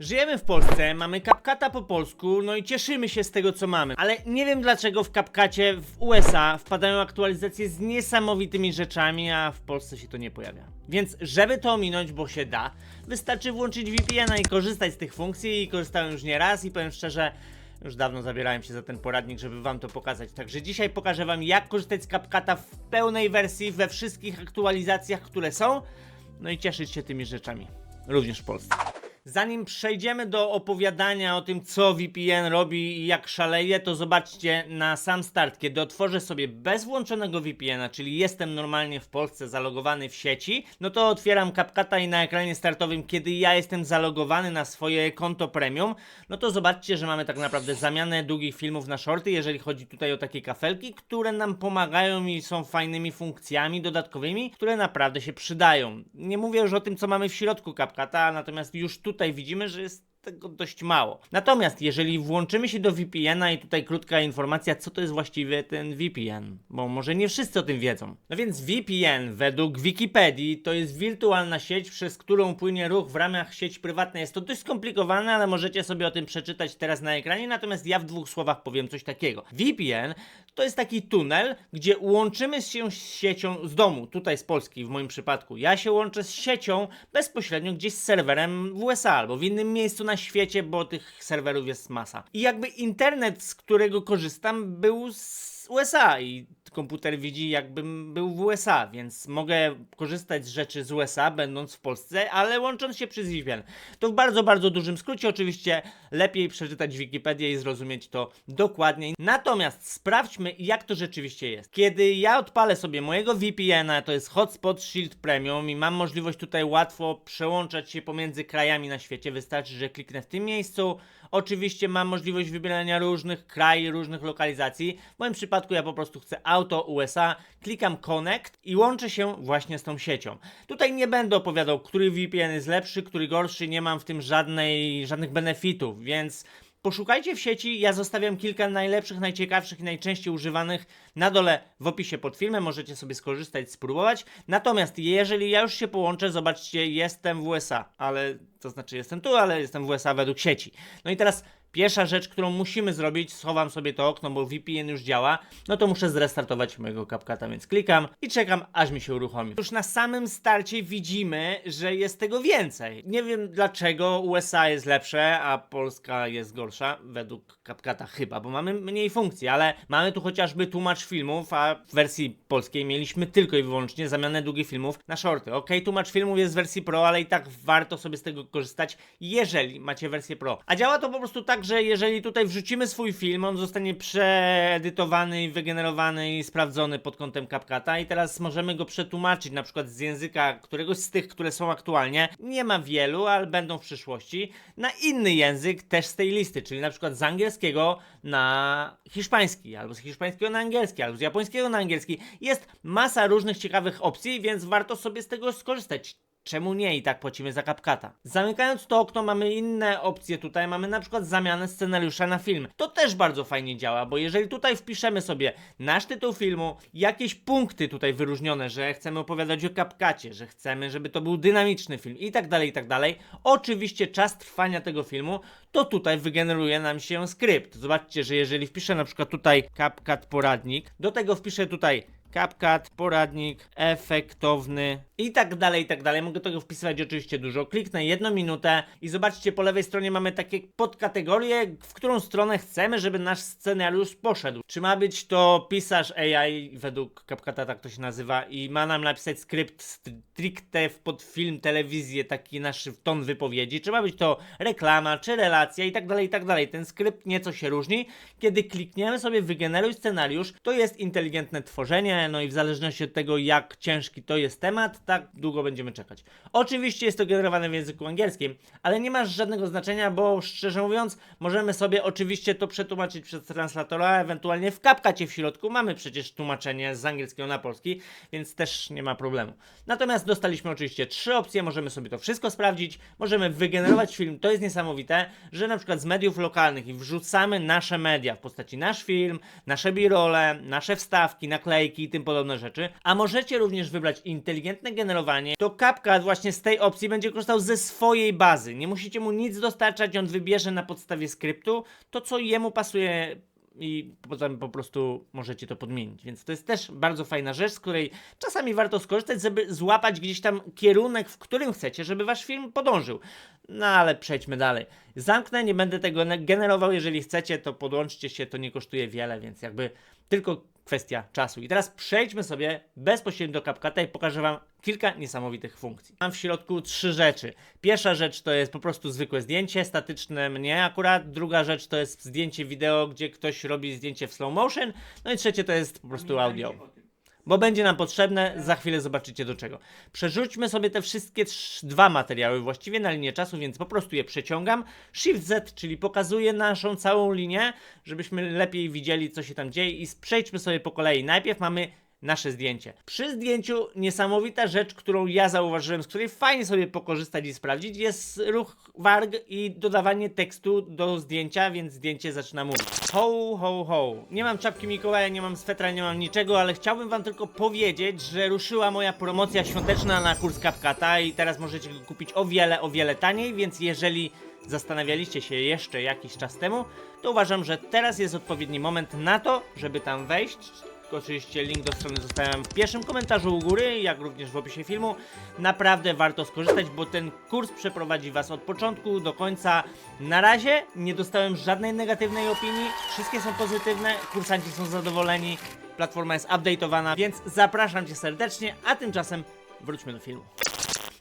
Żyjemy w Polsce, mamy CapCata po polsku, no i cieszymy się z tego co mamy. Ale nie wiem dlaczego w CapCacie w USA wpadają aktualizacje z niesamowitymi rzeczami, a w Polsce się to nie pojawia. Więc żeby to ominąć, bo się da, wystarczy włączyć VPN-a i korzystać z tych funkcji i korzystałem już nie raz i powiem szczerze, już dawno zabierałem się za ten poradnik, żeby wam to pokazać. Także dzisiaj pokażę wam jak korzystać z CapCata w pełnej wersji, we wszystkich aktualizacjach, które są, no i cieszyć się tymi rzeczami. Również w Polsce. Zanim przejdziemy do opowiadania o tym, co VPN robi i jak szaleje, to zobaczcie na sam start, kiedy otworzę sobie bez włączonego VPN-a, czyli jestem normalnie w Polsce zalogowany w sieci, no to otwieram CapCata i na ekranie startowym, kiedy ja jestem zalogowany na swoje konto premium, no to zobaczcie, że mamy tak naprawdę zamianę długich filmów na shorty, jeżeli chodzi tutaj o takie kafelki, które nam pomagają i są fajnymi funkcjami dodatkowymi, które naprawdę się przydają. Nie mówię już o tym, co mamy w środku CapCata, natomiast już tutaj widzimy, że jest tego dość mało. Natomiast jeżeli włączymy się do VPN-a i tutaj krótka informacja, co to jest właściwie ten VPN, bo może nie wszyscy o tym wiedzą. No więc VPN według Wikipedii to jest wirtualna sieć, przez którą płynie ruch w ramach sieci prywatnej. Jest to dość skomplikowane, ale możecie sobie o tym przeczytać teraz na ekranie, natomiast ja w dwóch słowach powiem coś takiego. VPN to jest taki tunel, gdzie łączymy się z siecią z domu, tutaj z Polski w moim przypadku. Ja się łączę z siecią bezpośrednio gdzieś z serwerem w USA albo w innym miejscu na świecie, bo tych serwerów jest masa. I jakby internet, z którego korzystam, był z USA i komputer widzi jakbym był w USA, więc mogę korzystać z rzeczy z USA, będąc w Polsce, ale łącząc się przez VPN. To w bardzo, bardzo dużym skrócie, oczywiście lepiej przeczytać Wikipedię i zrozumieć to dokładniej. Natomiast sprawdźmy, jak to rzeczywiście jest. Kiedy ja odpalę sobie mojego VPN-a, to jest Hotspot Shield Premium i mam możliwość tutaj łatwo przełączać się pomiędzy krajami na świecie, wystarczy, że kliknę w tym miejscu. Oczywiście mam możliwość wybierania różnych krajów, różnych lokalizacji. W moim przypadku ja po prostu chcę auto USA, klikam Connect i łączę się właśnie z tą siecią. Tutaj nie będę opowiadał, który VPN jest lepszy, który gorszy, nie mam w tym żadnej, żadnych benefitów, więc Poszukajcie w sieci, ja zostawiam kilka najlepszych, najciekawszych i najczęściej używanych na dole w opisie pod filmem, możecie sobie skorzystać, spróbować. Natomiast jeżeli ja już się połączę, zobaczcie, jestem w USA, ale to znaczy jestem tu, ale jestem w USA według sieci. No i teraz pierwsza rzecz, którą musimy zrobić, schowam sobie to okno, bo VPN już działa, no to muszę zrestartować mojego CapCata, więc klikam i czekam, aż mi się uruchomi. Już na samym starcie widzimy, że jest tego więcej. Nie wiem dlaczego USA jest lepsze, a Polska jest gorsza, według CapCata chyba, bo mamy mniej funkcji, ale mamy tu chociażby tłumacz filmów, a w wersji polskiej mieliśmy tylko i wyłącznie zamianę długich filmów na shorty. Ok, tłumacz filmów jest w wersji Pro, ale i tak warto sobie z tego korzystać, jeżeli macie wersję Pro. A działa to po prostu tak, że jeżeli tutaj wrzucimy swój film, on zostanie przeedytowany wygenerowany i sprawdzony pod kątem CapCata i teraz możemy go przetłumaczyć na przykład z języka któregoś z tych, które są aktualnie. Nie ma wielu, ale będą w przyszłości. Na inny język też z tej listy, czyli na przykład z angielskiego na hiszpański, albo z hiszpańskiego na angielski, albo z japońskiego na angielski. Jest masa różnych ciekawych opcji, więc warto sobie z tego skorzystać. Czemu nie i tak płacimy za kapkata? Zamykając to okno mamy inne opcje tutaj, mamy na przykład zamianę scenariusza na film. To też bardzo fajnie działa, bo jeżeli tutaj wpiszemy sobie nasz tytuł filmu, jakieś punkty tutaj wyróżnione, że chcemy opowiadać o kapkacie, że chcemy, żeby to był dynamiczny film i tak dalej, i tak dalej. Oczywiście czas trwania tego filmu, to tutaj wygeneruje nam się skrypt. Zobaczcie, że jeżeli wpiszę na przykład tutaj CapCut poradnik, do tego wpiszę tutaj CapCut, poradnik, efektowny i tak dalej, i tak dalej. Mogę tego wpisywać oczywiście dużo. Kliknę jedną minutę i zobaczcie, po lewej stronie mamy takie podkategorie, w którą stronę chcemy, żeby nasz scenariusz poszedł. Czy ma być to pisarz AI, według CapCuta tak to się nazywa, i ma nam napisać skrypt stricte pod film, telewizję, taki nasz ton wypowiedzi, czy ma być to reklama, czy relacja i tak dalej, i tak dalej. Ten skrypt nieco się różni. Kiedy klikniemy sobie wygeneruj scenariusz, to jest inteligentne tworzenie, no i w zależności od tego, jak ciężki to jest temat, tak długo będziemy czekać. Oczywiście jest to generowane w języku angielskim, ale nie ma żadnego znaczenia, bo szczerze mówiąc, możemy sobie oczywiście to przetłumaczyć przez translatora, ewentualnie w kapkacie w środku mamy przecież tłumaczenie z angielskiego na polski, więc też nie ma problemu. Natomiast dostaliśmy oczywiście trzy opcje, możemy sobie to wszystko sprawdzić, możemy wygenerować film. To jest niesamowite, że na przykład z mediów lokalnych i wrzucamy nasze media w postaci nasz film, nasze birole, nasze wstawki, naklejki, tym podobne rzeczy. A możecie również wybrać inteligentne generowanie. To CapCut właśnie z tej opcji będzie korzystał ze swojej bazy. Nie musicie mu nic dostarczać, on wybierze na podstawie skryptu to, co jemu pasuje i potem po prostu możecie to podmienić. Więc to jest też bardzo fajna rzecz, z której czasami warto skorzystać, żeby złapać gdzieś tam kierunek, w którym chcecie, żeby wasz film podążył. No ale przejdźmy dalej. Zamknę, nie będę tego ne- generował. Jeżeli chcecie, to podłączcie się, to nie kosztuje wiele, więc jakby tylko kwestia czasu. I teraz przejdźmy sobie bezpośrednio do CapCuta i pokażę Wam kilka niesamowitych funkcji. Mam w środku trzy rzeczy. Pierwsza rzecz to jest po prostu zwykłe zdjęcie, statyczne mnie akurat. Druga rzecz to jest zdjęcie wideo, gdzie ktoś robi zdjęcie w slow motion. No i trzecie to jest po prostu audio. Bo będzie nam potrzebne, za chwilę zobaczycie do czego. Przerzućmy sobie te wszystkie dwa materiały właściwie na linię czasu, więc po prostu je przeciągam. Shift Z, czyli pokazuje naszą całą linię, żebyśmy lepiej widzieli, co się tam dzieje i przejdźmy sobie po kolei. Najpierw mamy nasze zdjęcie. Przy zdjęciu niesamowita rzecz, którą ja zauważyłem, z której fajnie sobie pokorzystać i sprawdzić, jest ruch warg i dodawanie tekstu do zdjęcia, więc zdjęcie zaczyna mówić. Ho, ho, ho. Nie mam czapki Mikołaja, nie mam swetra, nie mam niczego, ale chciałbym wam tylko powiedzieć, że ruszyła moja promocja świąteczna na kurs CapCuta i teraz możecie go kupić o wiele, o wiele taniej, więc jeżeli zastanawialiście się jeszcze jakiś czas temu, to uważam, że teraz jest odpowiedni moment na to, żeby tam wejść. Oczywiście link do strony zostawiam w pierwszym komentarzu u góry, jak również w opisie filmu. Naprawdę warto skorzystać, bo ten kurs przeprowadzi Was od początku do końca. Na razie nie dostałem żadnej negatywnej opinii, wszystkie są pozytywne, kursanci są zadowoleni, platforma jest update'owana, więc zapraszam Cię serdecznie, a tymczasem wróćmy do filmu.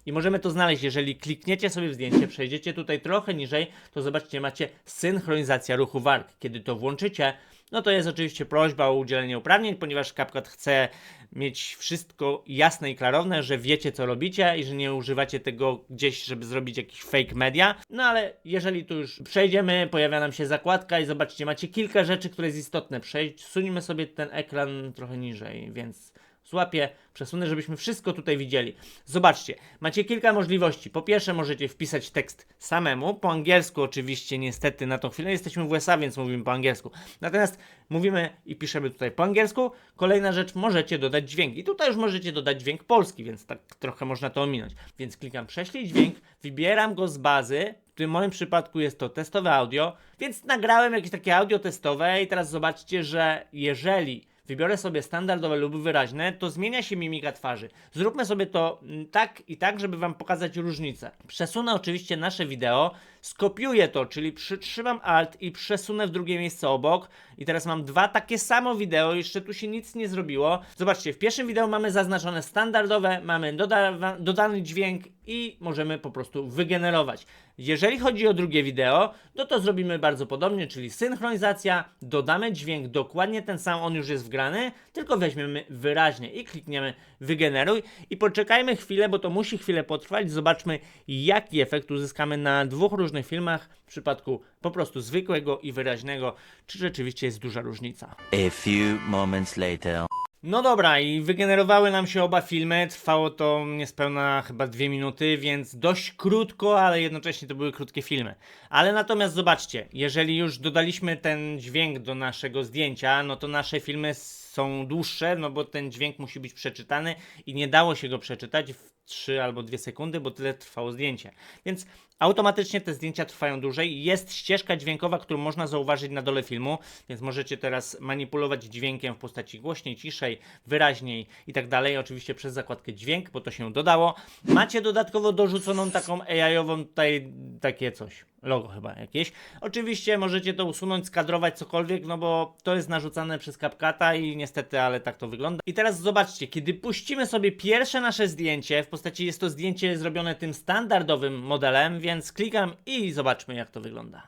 I możemy to znaleźć, jeżeli klikniecie sobie w zdjęcie, przejdziecie tutaj trochę niżej, to zobaczcie, macie synchronizacja ruchu warg. Kiedy to włączycie, no to jest oczywiście prośba o udzielenie uprawnień, ponieważ CapCut chce mieć wszystko jasne i klarowne, że wiecie co robicie i że nie używacie tego gdzieś, żeby zrobić jakiś fake media. No ale jeżeli tu już przejdziemy, pojawia nam się zakładka i zobaczcie, macie kilka rzeczy, które jest istotne. Przejdź, suńmy sobie ten ekran trochę niżej, więc złapię, przesunę, żebyśmy wszystko tutaj widzieli. Zobaczcie, macie kilka możliwości. Po pierwsze, możecie wpisać tekst samemu, po angielsku oczywiście, niestety na tą chwilę jesteśmy w USA, więc mówimy po angielsku. Natomiast mówimy i piszemy tutaj po angielsku. Kolejna rzecz, możecie dodać dźwięk. I tutaj już możecie dodać dźwięk polski, więc tak trochę można to ominąć. Więc klikam prześlij dźwięk, wybieram go z bazy. W tym moim przypadku jest to testowe audio, więc nagrałem jakieś takie audio testowe i teraz zobaczcie, że jeżeli wybiorę sobie standardowe lub wyraźne, to zmienia się mimika twarzy. Zróbmy sobie to mm, tak i tak, żeby Wam pokazać różnicę. Przesunę oczywiście nasze wideo, skopiuję to, czyli przytrzymam Alt i przesunę w drugie miejsce obok. I teraz mam dwa takie samo wideo, jeszcze tu się nic nie zrobiło. Zobaczcie, w pierwszym wideo mamy zaznaczone standardowe, mamy doda dodany dźwięk i możemy po prostu wygenerować. Jeżeli chodzi o drugie wideo, no to zrobimy bardzo podobnie, czyli synchronizacja, dodamy dźwięk dokładnie ten sam, on już jest wgrany, tylko weźmiemy wyraźnie i klikniemy wygeneruj i poczekajmy chwilę, bo to musi chwilę potrwać, zobaczmy jaki efekt uzyskamy na dwóch różnych filmach w przypadku po prostu zwykłego i wyraźnego, czy rzeczywiście jest duża różnica. A few moments later. No dobra, i wygenerowały nam się oba filmy. Trwało to niespełna chyba dwie minuty, więc dość krótko, ale jednocześnie to były krótkie filmy. Ale natomiast zobaczcie, jeżeli już dodaliśmy ten dźwięk do naszego zdjęcia, no to nasze filmy są dłuższe, no bo ten dźwięk musi być przeczytany i nie dało się go przeczytać w 3 albo 2 sekundy, bo tyle trwało zdjęcie. Więc automatycznie te zdjęcia trwają dłużej. Jest ścieżka dźwiękowa, którą można zauważyć na dole filmu, więc możecie teraz manipulować dźwiękiem w postaci głośniej, ciszej, wyraźniej i tak dalej. Oczywiście przez zakładkę dźwięk, bo to się dodało. Macie dodatkowo dorzuconą taką AI-ową tutaj takie coś. Logo chyba jakieś. Oczywiście możecie to usunąć, skadrować cokolwiek, no bo to jest narzucane przez CapCuta i niestety, ale tak to wygląda. I teraz zobaczcie, kiedy puścimy sobie pierwsze nasze zdjęcie, w postaci jest to zdjęcie zrobione tym standardowym modelem, więc klikam i zobaczmy jak to wygląda.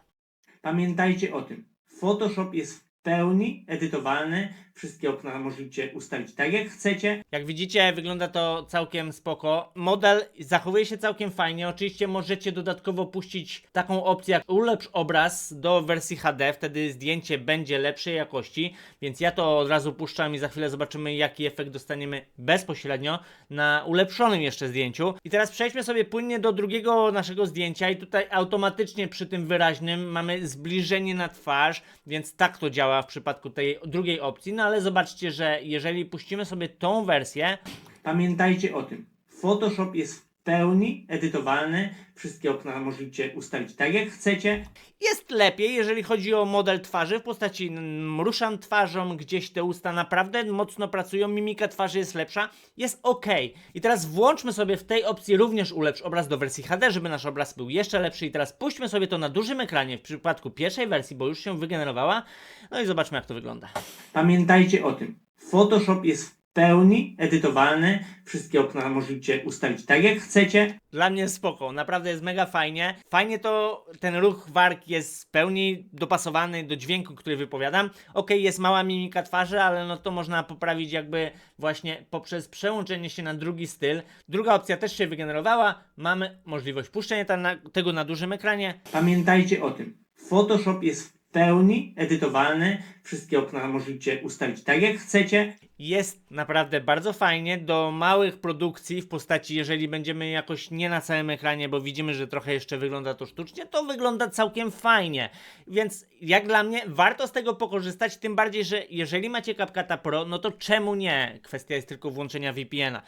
Pamiętajcie o tym. Photoshop jest w pełni edytowalny. Wszystkie okna możecie ustawić tak jak chcecie. Jak widzicie, wygląda to całkiem spoko. Model zachowuje się całkiem fajnie. Oczywiście możecie dodatkowo puścić taką opcję jak ulepsz obraz do wersji HD. Wtedy zdjęcie będzie lepszej jakości. Więc ja to od razu puszczam i za chwilę zobaczymy jaki efekt dostaniemy bezpośrednio na ulepszonym jeszcze zdjęciu. I teraz przejdźmy sobie płynnie do drugiego naszego zdjęcia i tutaj automatycznie przy tym wyraźnym mamy zbliżenie na twarz, więc tak to działa w przypadku tej drugiej opcji. No ale zobaczcie, że jeżeli puścimy sobie tą wersję, Pamiętajcie o tym. Photoshop jest pełni edytowalny. Wszystkie okna możecie ustawić tak jak chcecie. jest lepiej, jeżeli chodzi o model twarzy w postaci ruszam twarzą, gdzieś te usta naprawdę mocno pracują, mimika twarzy jest lepsza, jest ok. I teraz włączmy sobie w tej opcji również ulepsz obraz do wersji HD, żeby nasz obraz był jeszcze lepszy i teraz puśćmy sobie to na dużym ekranie w przypadku pierwszej wersji, bo już się wygenerowała, no i zobaczmy jak to wygląda. Pamiętajcie o tym. Photoshop jest w pełni edytowalny. Wszystkie okna możecie ustawić tak jak chcecie. Dla mnie spoko, naprawdę jest mega fajnie. Fajnie to ten ruch warg jest w pełni dopasowany do dźwięku, który wypowiadam. Okej, jest mała mimika twarzy, ale no to można poprawić jakby właśnie poprzez przełączenie się na drugi styl. Druga opcja też się wygenerowała. Mamy możliwość puszczenia tego na dużym ekranie. Pamiętajcie o tym. Photoshop jest w pełni edytowalny. Wszystkie okna możecie ustawić tak jak chcecie. Jest naprawdę bardzo fajnie do małych produkcji w postaci, jeżeli będziemy jakoś nie na całym ekranie, bo widzimy, że trochę jeszcze wygląda to sztucznie, to wygląda całkiem fajnie. Więc jak dla mnie warto z tego pokorzystać, tym bardziej, że jeżeli macie CapCuta Pro, no to czemu nie? Kwestia jest tylko włączenia VPN-a.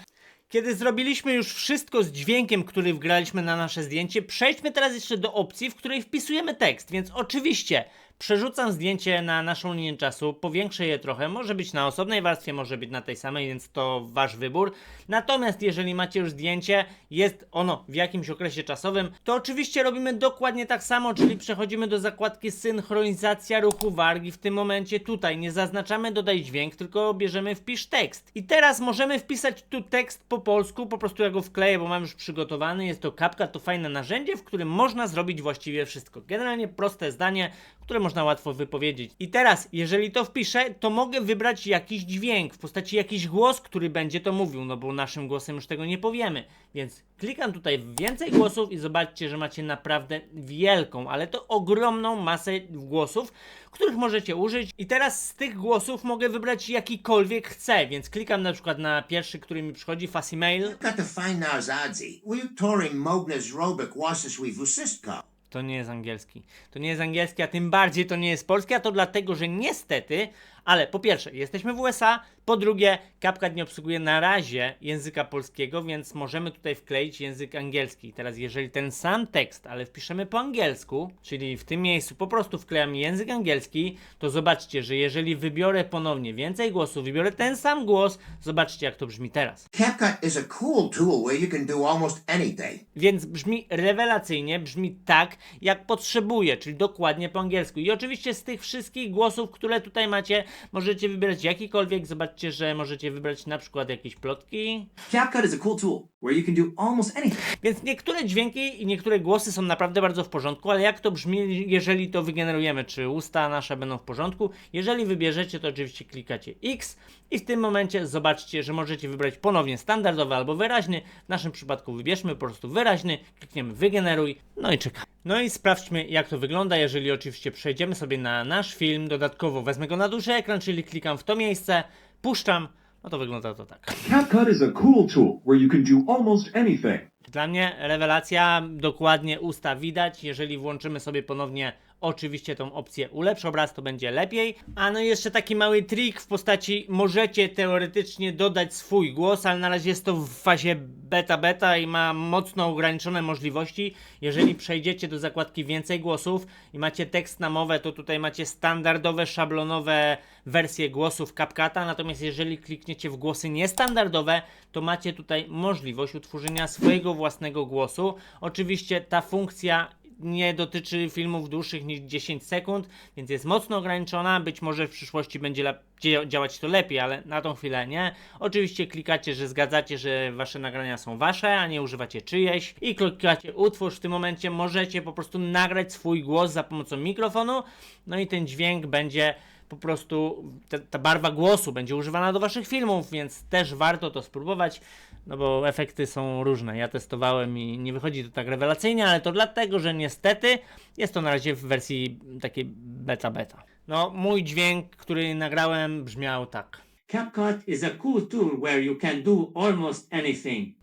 Kiedy zrobiliśmy już wszystko z dźwiękiem, który wgraliśmy na nasze zdjęcie, przejdźmy teraz jeszcze do opcji, w której wpisujemy tekst. Więc oczywiście przerzucam zdjęcie na naszą linię czasu, powiększę je trochę, może być na osobnej warstwie, może być na tej samej, więc to wasz wybór. Natomiast jeżeli macie już zdjęcie, jest ono w jakimś okresie czasowym, to oczywiście robimy dokładnie tak samo, czyli przechodzimy do zakładki synchronizacja ruchu wargi. W tym momencie tutaj nie zaznaczamy dodaj dźwięk, tylko bierzemy wpisz tekst. I teraz możemy wpisać tu tekst po polsku, po prostu ja go wkleję, bo mam już przygotowany. Jest to kapka, to fajne narzędzie, w którym można zrobić właściwie wszystko. Generalnie proste zdanie, które można łatwo wypowiedzieć. I teraz, jeżeli to wpiszę, to mogę wybrać jakiś dźwięk w postaci jakiś głos, który będzie to mówił, no bo naszym głosem już tego nie powiemy. Więc klikam tutaj w więcej głosów i zobaczcie, że macie naprawdę wielką, ale to ogromną masę głosów, których możecie użyć. I teraz z tych głosów mogę wybrać jakikolwiek chcę, więc klikam na przykład na pierwszy, który mi przychodzi, Vusisko. To nie jest angielski. To nie jest angielski, a tym bardziej to nie jest polski, a to dlatego, że niestety, ale po pierwsze, jesteśmy w USA, po drugie, CapCut nie obsługuje na razie języka polskiego, więc możemy tutaj wkleić język angielski. Teraz, jeżeli ten sam tekst, ale wpiszemy po angielsku, czyli w tym miejscu po prostu wklejam język angielski, to zobaczcie, że jeżeli wybiorę ponownie więcej głosów, wybiorę ten sam głos, zobaczcie, jak to brzmi teraz. CapCut is a cool tool where you can do almost anything. Więc brzmi rewelacyjnie, brzmi tak, jak potrzebuję, czyli dokładnie po angielsku. I oczywiście z tych wszystkich głosów, które tutaj macie, możecie wybierać jakikolwiek. Zobaczcie, że możecie wybrać na przykład jakieś plotki. CapCut is a cool tool where you can do almost anything. Więc niektóre dźwięki i niektóre głosy są naprawdę bardzo w porządku, ale jak to brzmi, jeżeli to wygenerujemy? Czy usta nasze będą w porządku? Jeżeli wybierzecie, to oczywiście klikacie X i w tym momencie zobaczcie, że możecie wybrać ponownie standardowy albo wyraźny. W naszym przypadku wybierzmy po prostu wyraźny, klikniemy wygeneruj, no i czekamy. No i sprawdźmy jak to wygląda, jeżeli oczywiście przejdziemy sobie na nasz film, dodatkowo wezmę go na duży ekran, czyli klikam w to miejsce, puszczam, no to wygląda to tak. CapCut is a cool tool where you can do almost anything. Dla mnie rewelacja, dokładnie usta widać. Jeżeli włączymy sobie ponownie oczywiście tą opcję ulepsz obraz, to będzie lepiej. A no i jeszcze taki mały trik w postaci możecie teoretycznie dodać swój głos, ale na razie jest to w fazie beta beta i ma mocno ograniczone możliwości. Jeżeli przejdziecie do zakładki więcej głosów i macie tekst na mowę, to tutaj macie standardowe, szablonowe wersje głosów CapCuta, natomiast jeżeli klikniecie w głosy niestandardowe, to macie tutaj możliwość utworzenia swojego własnego głosu. Oczywiście ta funkcja nie dotyczy filmów dłuższych niż 10 sekund, więc jest mocno ograniczona. Być może w przyszłości będzie działać to lepiej, ale na tą chwilę nie. Oczywiście klikacie, że zgadzacie, że wasze nagrania są wasze, a nie używacie czyjeś i klikacie utwórz. W tym momencie możecie po prostu nagrać swój głos za pomocą mikrofonu, no i ten dźwięk będzie po prostu ta, ta barwa głosu będzie używana do waszych filmów, więc też warto to spróbować, no bo efekty są różne. Ja testowałem i nie wychodzi to tak rewelacyjnie, ale to dlatego, że niestety jest to na razie w wersji takiej beta-beta. No, mój dźwięk, który nagrałem, brzmiał tak. CapCut is a cool tool where you can do almost anything.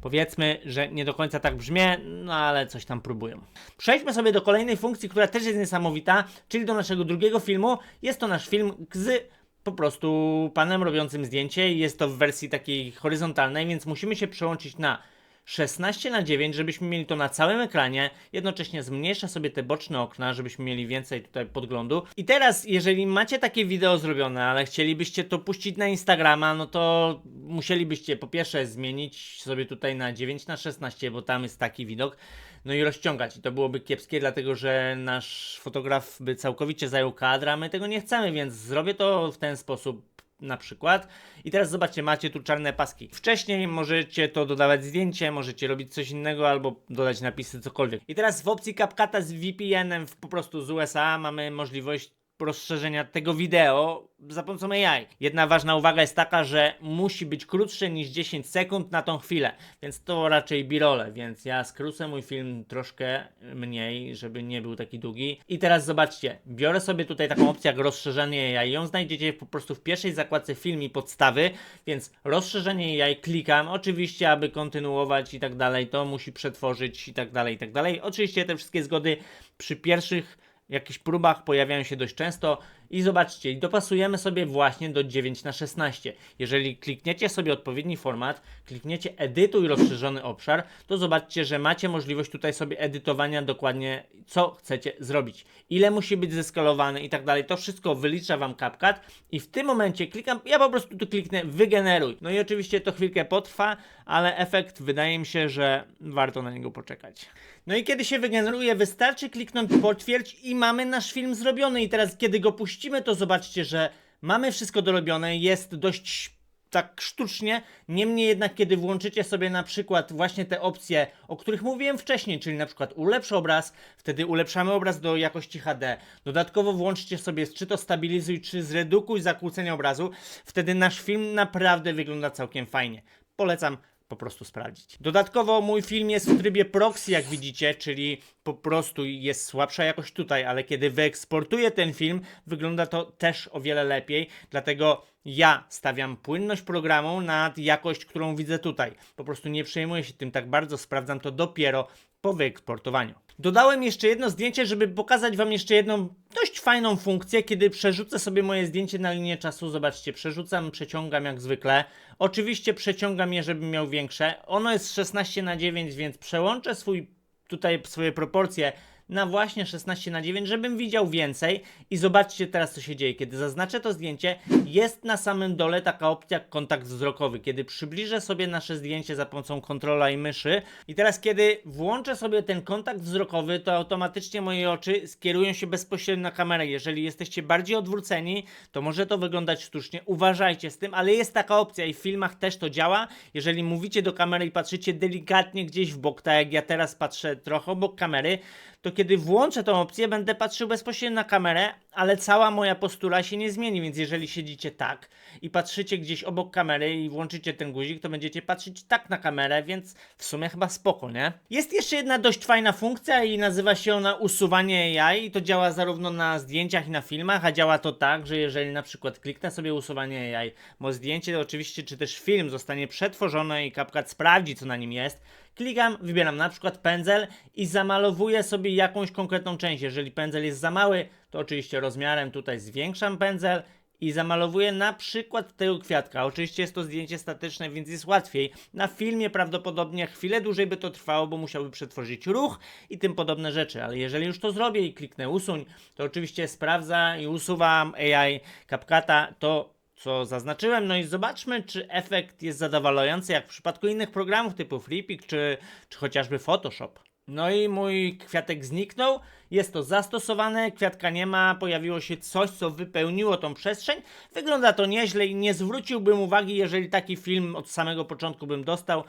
Powiedzmy, że nie do końca tak brzmię, no ale coś tam próbują. Przejdźmy sobie do kolejnej funkcji, która też jest niesamowita, czyli do naszego drugiego filmu. Jest to nasz film z po prostu panem robiącym zdjęcie jest to w wersji takiej horyzontalnej, więc musimy się przełączyć na 16 na 9, żebyśmy mieli to na całym ekranie, jednocześnie zmniejsza sobie te boczne okna, żebyśmy mieli więcej tutaj podglądu. I teraz, jeżeli macie takie wideo zrobione, ale chcielibyście to puścić na Instagrama, no to musielibyście po pierwsze zmienić sobie tutaj na 9 na 16, bo tam jest taki widok, no i rozciągać. I to byłoby kiepskie, dlatego że nasz fotograf by całkowicie zajął kadr, a my tego nie chcemy, więc zrobię to w ten sposób na przykład. I teraz zobaczcie, macie tu czarne paski. Wcześniej możecie to dodawać zdjęcie, możecie robić coś innego albo dodać napisy, cokolwiek. I teraz w opcji CapCut'a z VPN-em po prostu z USA mamy możliwość rozszerzenia tego wideo za pomocą AI. Jedna ważna uwaga jest taka, że musi być krótsze niż 10 sekund na tą chwilę, więc to raczej birole, więc ja skrócę mój film troszkę mniej, żeby nie był taki długi. I teraz zobaczcie, biorę sobie tutaj taką opcję jak rozszerzenie AI, ją znajdziecie po prostu w pierwszej zakładce film i podstawy, więc rozszerzenie AI klikam, oczywiście aby kontynuować i tak dalej, to musi przetworzyć i tak dalej, i tak dalej. Oczywiście te wszystkie zgody przy pierwszych jakichś próbach pojawiają się dość często i zobaczcie, dopasujemy sobie właśnie do 9 na 16. Jeżeli klikniecie sobie odpowiedni format, klikniecie edytuj rozszerzony obszar, to zobaczcie, że macie możliwość tutaj sobie edytowania dokładnie co chcecie zrobić. Ile musi być zeskalowany i tak dalej. To wszystko wylicza wam CapCut i w tym momencie klikam, ja po prostu tu kliknę wygeneruj. No i oczywiście to chwilkę potrwa, ale efekt wydaje mi się, że warto na niego poczekać. No i kiedy się wygeneruje, wystarczy kliknąć potwierdź i mamy nasz film zrobiony. I teraz, kiedy go puścimy, to zobaczcie, że mamy wszystko dorobione, jest dość tak sztucznie. Niemniej jednak, kiedy włączycie sobie na przykład właśnie te opcje, o których mówiłem wcześniej, czyli na przykład ulepsz obraz, wtedy ulepszamy obraz do jakości HD. Dodatkowo włączcie sobie czy to stabilizuj, czy zredukuj zakłócenie obrazu. Wtedy nasz film naprawdę wygląda całkiem fajnie. Polecam po prostu sprawdzić. Dodatkowo mój film jest w trybie proxy, jak widzicie, czyli po prostu jest słabsza jakość tutaj, ale kiedy wyeksportuję ten film, wygląda to też o wiele lepiej, dlatego ja stawiam płynność programu nad jakość, którą widzę tutaj. Po prostu nie przejmuję się tym tak bardzo, sprawdzam to dopiero po wyeksportowaniu. Dodałem jeszcze jedno zdjęcie, żeby pokazać Wam jeszcze jedną dość fajną funkcję, kiedy przerzucę sobie moje zdjęcie na linię czasu. Zobaczcie, przerzucam, przeciągam jak zwykle. Oczywiście przeciągam je, żebym miał większe. Ono jest 16 na 9, więc przełączę swój tutaj swoje proporcje na właśnie 16 na 9, żebym widział więcej. I zobaczcie teraz, co się dzieje. Kiedy zaznaczę to zdjęcie, jest na samym dole taka opcja kontakt wzrokowy. Kiedy przybliżę sobie nasze zdjęcie za pomocą kontrola i myszy. I teraz, kiedy włączę sobie ten kontakt wzrokowy, to automatycznie moje oczy skierują się bezpośrednio na kamerę. Jeżeli jesteście bardziej odwróceni, to może to wyglądać sztucznie. Uważajcie z tym, ale jest taka opcja i w filmach też to działa. Jeżeli mówicie do kamery i patrzycie delikatnie gdzieś w bok, tak jak ja teraz patrzę trochę obok kamery, to kiedy włączę tą opcję, będę patrzył bezpośrednio na kamerę, ale cała moja postura się nie zmieni, więc jeżeli siedzicie tak i patrzycie gdzieś obok kamery i włączycie ten guzik, to będziecie patrzeć tak na kamerę, więc w sumie chyba spoko, nie? Jest jeszcze jedna dość fajna funkcja i nazywa się ona usuwanie AI i to działa zarówno na zdjęciach i na filmach, a działa to tak, że jeżeli na przykład kliknę sobie usuwanie AI, bo zdjęcie oczywiście, czy też film zostanie przetworzone i CapCut sprawdzi, co na nim jest, Klikam, wybieram na przykład pędzel i zamalowuję sobie jakąś konkretną część. Jeżeli pędzel jest za mały, to oczywiście rozmiarem tutaj zwiększam pędzel i zamalowuję na przykład tego kwiatka. Oczywiście jest to zdjęcie statyczne, więc jest łatwiej. Na filmie prawdopodobnie chwilę dłużej by to trwało, bo musiałby przetworzyć ruch i tym podobne rzeczy, ale jeżeli już to zrobię i kliknę usuń, to oczywiście sprawdza i usuwam AI CapCut'a, to co zaznaczyłem. No i zobaczmy, czy efekt jest zadowalający, jak w przypadku innych programów typu Flippik czy, czy chociażby Photoshop. No i mój kwiatek zniknął, jest to zastosowane, kwiatka nie ma, pojawiło się coś, co wypełniło tą przestrzeń. Wygląda to nieźle i nie zwróciłbym uwagi, jeżeli taki film od samego początku bym dostał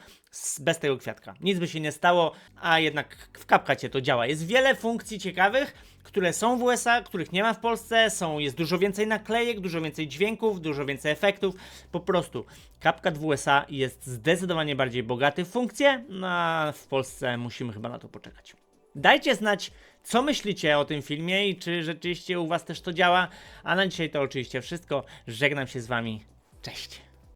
bez tego kwiatka. Nic by się nie stało, a jednak w CapCutie to działa. Jest wiele funkcji ciekawych, które są w USA, których nie ma w Polsce, są, jest dużo więcej naklejek, dużo więcej dźwięków, dużo więcej efektów. Po prostu CapCut w USA jest zdecydowanie bardziej bogaty w funkcje, no a w Polsce musimy chyba na to poczekać. Dajcie znać, co myślicie o tym filmie i czy rzeczywiście u Was też to działa. A na dzisiaj to oczywiście wszystko. Żegnam się z Wami. Cześć.